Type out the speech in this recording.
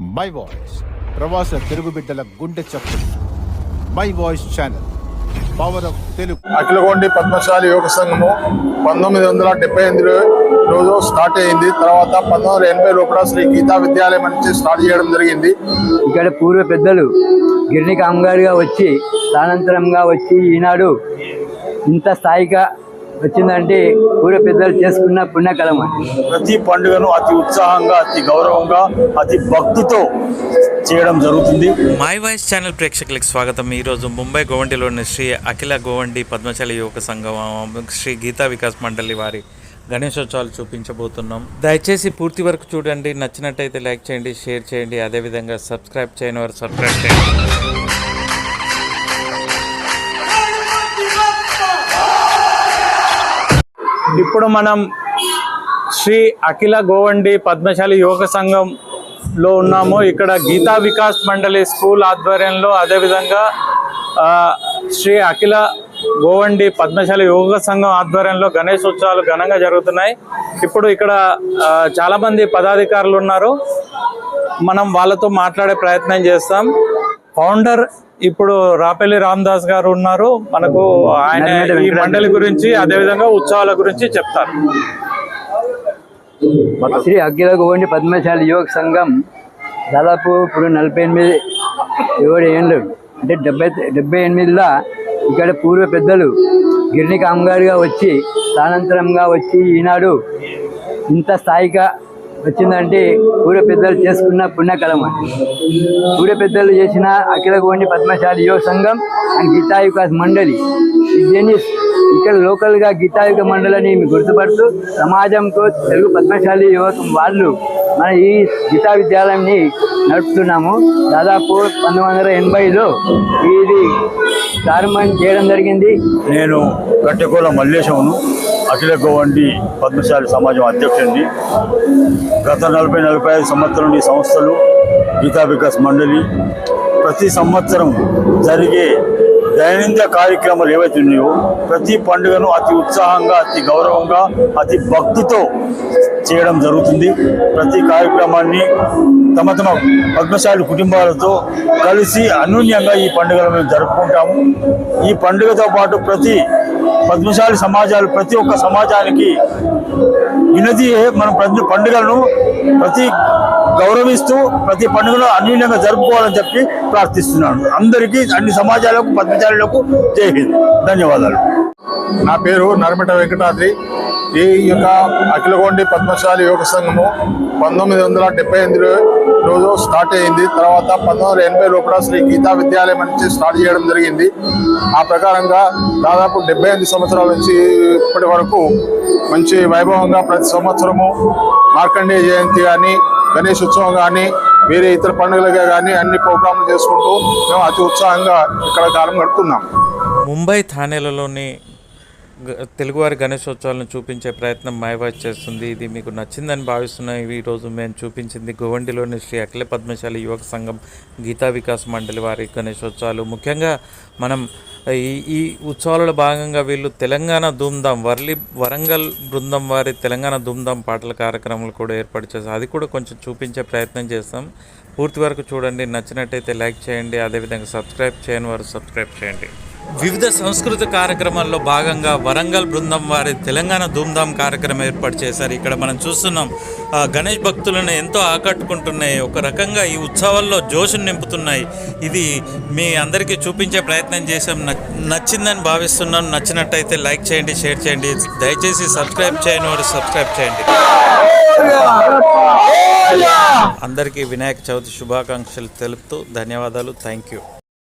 My voice ప్రవాస తెలుగు బిడ్డల గుండె చప్పుడు. My voice channel power of Telugu అఖిలగొండి Padmashali యోగ సంఘము పంతొమ్మిది వందల డెబ్బై ఎనిమిది రోజు స్టార్ట్ అయింది. తర్వాత పంతొమ్మిది వందల ఎనభై లోపల శ్రీ గీతా విద్యాలయం నుంచి స్టార్ట్ చేయడం జరిగింది. ఇక్కడ పూర్వ పెద్దలు గిరిని కామగారిగా వచ్చి స్థానాంతరంగా వచ్చి ఈనాడు ఇంత స్థాయిగా వచ్చిందంటే పూర్వ పెద్దలు చేసుకున్న పుణ్యకలం అని ప్రతి పండుగను అతి ఉత్సాహంగా అతి గౌరవంగా అతి భక్తితో చేయడం జరుగుతుంది. మై వాయిస్ ఛానల్ ప్రేక్షకులకు స్వాగతం. ఈరోజు ముంబై గోవండిలోని శ్రీ అఖిల గోవండి పద్మశాలి యువక సంఘం శ్రీ గీతా వికాస్ మండలి వారి గణేశోత్సవాలు చూపించబోతున్నాం. దయచేసి పూర్తి వరకు చూడండి. నచ్చినట్టయితే లైక్ చేయండి షేర్ చేయండి. అదేవిధంగా సబ్స్క్రైబ్ చేయని వారు సబ్స్క్రైబ్ చేయండి. ఇప్పుడు మనం శ్రీ అఖిల గోవండి పద్మశాలి యువక సంఘంలో ఉన్నాము. ఇక్కడ గీతా వికాస్ మండలి స్కూల్ ఆధ్వర్యంలో అదేవిధంగా శ్రీ అఖిల గోవండి పద్మశాలి యువక సంఘం ఆధ్వర్యంలో గణేశోత్సవాలు ఘనంగా జరుగుతున్నాయి. ఇప్పుడు ఇక్కడ చాలామంది పదాధికారులు ఉన్నారు. మనం వాళ్ళతో మాట్లాడే ప్రయత్నం చేస్తాం. ఫౌండర్ ఇప్పుడు రాపెల్లి రామదాస్ గారు ఉన్నారు. మనకు ఆయన ఈ మండలి గురించి అదేవిధంగా ఉత్సవాల గురించి చెప్తారు. శ్రీ అఖిల గోవండి పద్మశాలి యువక సంఘం దాదాపు ఇప్పుడు నలభై ఎనిమిది ఏడు ఏళ్ళు అంటే డెబ్బై డెబ్బై ఎనిమిదిలో ఇక్కడ పూర్వ పెద్దలు గిరిని కామగారిగా వచ్చి స్థానాంతరంగా వచ్చి ఈనాడు ఇంత స్థాయిగా వచ్చిందంటే ఊర పెద్దలు చేసుకున్న పుణ్యకలం అని పెద్దలు చేసిన అఖిల పద్మశాలి యువ సంఘం అండ్ గీతా మండలి. దీన్ని ఇక్కడ లోకల్గా గీతాయుగ మండలిని గుర్తుపడుతూ సమాజంతో తెలుగు పద్మశాలి యువత వాళ్ళు మన ఈ గీతా విద్యాలయంని నడుపుతున్నాము. దాదాపు పంతొమ్మిది వందల ఎనభైలో ఇది ప్రారంభం చేయడం జరిగింది. నేను గట్టెకోల మల్లేశమును అఖిల గోవండి పద్మశాలి సమాజం అధ్యక్షుడిని గత నలభై నలభై ఐదు సంవత్సరం ఈ సంస్థలు గీతా వికాస్ మండలి ప్రతి సంవత్సరం జరిగే దైనందిన కార్యక్రమాలు ఏవైతే ఉన్నాయో ప్రతి పండుగను అతి ఉత్సాహంగా అతి గౌరవంగా అతి భక్తితో చేయడం జరుగుతుంది. ప్రతి కార్యక్రమాన్ని తమ తమ పద్మశాలి కుటుంబాలతో కలిసి అనూన్యంగా ఈ పండుగలను మేము జరుపుకుంటాము. ఈ పండుగతో పాటు ప్రతి పద్మశాలి సమాజాలు ప్రతి ఒక్క సమాజానికి వినది మనం ప్రతి పండుగలను ప్రతి గౌరవిస్తూ ప్రతి పండుగను అన్యూన్యంగా జరుపుకోవాలని చెప్పి ప్రార్థిస్తున్నాను. అందరికీ అన్ని సమాజాలకు పద్మచారులకు జై హింద్. ధన్యవాదాలు. నా పేరు నరమిట వెంకటాద్రి. ఈ యొక్క అఖిలగొండి పద్మశాలి యోగ సంఘము పంతొమ్మిది వందల డెబ్బై ఎనిమిది రోజు స్టార్ట్ అయింది. తర్వాత పంతొమ్మిది వందల ఎనభై లోపల శ్రీ గీతా విద్యాలయం నుంచి స్టార్ట్ చేయడం జరిగింది. ఆ ప్రకారంగా దాదాపు డెబ్బై ఎనిమిది సంవత్సరాల నుంచి ఇప్పటి వరకు మంచి వైభవంగా ప్రతి సంవత్సరము మార్కండేయ జయంతి కానీ గణేష్ ఉత్సవం కానీ వేరే ఇతర పండుగలుగా కానీ అన్ని ప్రోగ్రాంలు చేసుకుంటూ మేము అతి ఉత్సాహంగా ఇక్కడ కాలం గడుపుతున్నాం ముంబై థానేలలోని తెలుగువారి గణేశోత్సవాలను చూపించే ప్రయత్నం మైవాజ్ చేస్తుంది. ఇది మీకు నచ్చిందని భావిస్తున్నాం ఈరోజు మేము చూపించింది గోవండిలోని శ్రీ అఖిల పద్మశాలి యువక సంఘం గీతా వికాస్ మండలి వారి గణేశోత్సవాలు. ముఖ్యంగా మనం ఈ ఈ ఉత్సవాలలో భాగంగా వీళ్ళు తెలంగాణ ధూమ్ధాం వర్లి వరంగల్ బృందం వారి తెలంగాణ ధూమ్ధాం పాటల కార్యక్రమాలు కూడా ఏర్పాటు చేస్తాం అది కూడా కొంచెం చూపించే ప్రయత్నం చేస్తాం. పూర్తి వరకు చూడండి. నచ్చినట్టయితే లైక్ చేయండి. అదేవిధంగా సబ్స్క్రైబ్ చేయని వారు సబ్స్క్రైబ్ చేయండి. వివిధ సంస్కృతి కార్యక్రమాల్లో భాగంగా వరంగల్ బృందం వారి తెలంగాణ ధూమ్ధాం కార్యక్రమం ఏర్పాటు చేశారు. ఇక్కడ మనం చూస్తున్నాం గణేష్ భక్తులను ఎంతో ఆకట్టుకుంటున్నాయి. ఒక రకంగా ఈ ఉత్సవాల్లో జోషును నింపుతున్నాయి. ఇది మీ అందరికీ చూపించే ప్రయత్నం చేసాం నచ్చిందని భావిస్తున్నాం. నచ్చినట్టయితే లైక్ చేయండి షేర్ చేయండి. దయచేసి సబ్స్క్రైబ్ చేయని వారు సబ్స్క్రైబ్ చేయండి. అందరికీ వినాయక చవితి శుభాకాంక్షలు తెలుపుతూ ధన్యవాదాలు. Thank you.